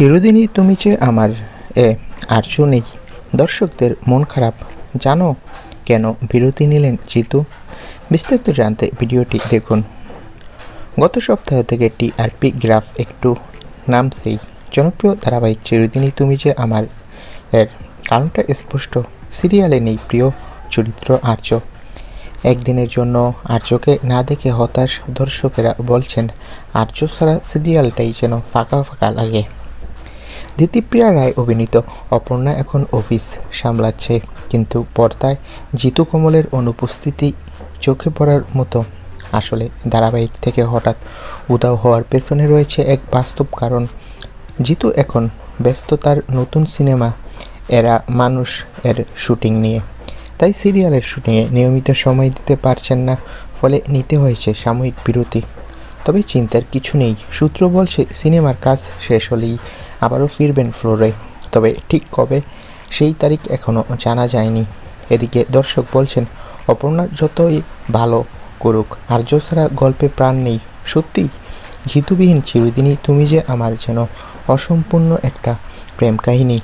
চিরদিনই তুমি যে আমার এ আর্য নেই দর্শকদের মন খারাপ, জানো কেন বিরতি নিলেন জিতু? বিস্তারিত জানতে ভিডিওটি দেখুন। গত সপ্তাহ থেকে টিআরপি গ্রাফ একটু নামছেই। জনপ্রিয় ধারাবাহিক চিরদিনই তুমি যে আমার এর কারণটা স্পষ্ট। সিরিয়ালে নেই প্রিয় চরিত্র আর্য। একদিনের জন্য আর্যকে না দেখে হতাশ দর্শকেরা বলছেন, আর্য ছাড়া সিরিয়ালটাই যেন ফাঁকা ফাঁকা লাগে। দিতিপ্রিয়া রায় অভিনীত, অপর্ণা এখন অফিস সামলাচ্ছে। কিন্তু পর্দায় জিতু কমলের অনুপস্থিতি চোখে পড়ার মতো। আসলে ধারাবাহিক থেকে হঠাৎ উদাও হওয়ার পেছনে রয়েছে এক বাস্তব কারণ। জিতু এখন ব্যস্ত তার নতুন সিনেমা এরা মানুষ এর শুটিং নিয়ে। তাই সিরিয়ালের শুটিংয়ে নিয়মিত সময় দিতে পারছেন না, ফলে নিতে হয়েছে সাময়িক বিরতি। তবে চিন্তার কিছু নেই। সূত্র বলছে, সিনেমার কাজ শেষ হলেই আবারও ফিরবেন ফ্লোরে। তবে ঠিক কবে, সেই তারিখ এখনও জানা যায়নি। এদিকে দর্শক বলছেন, অপর্ণা যতই ভালো করুক আর্য ছাড়া গল্পে প্রাণ নেই। সত্যি জিতুবিহীন চিরদিনই তুমি যে আমার যেন অসম্পূর্ণ একটা প্রেম কাহিনী।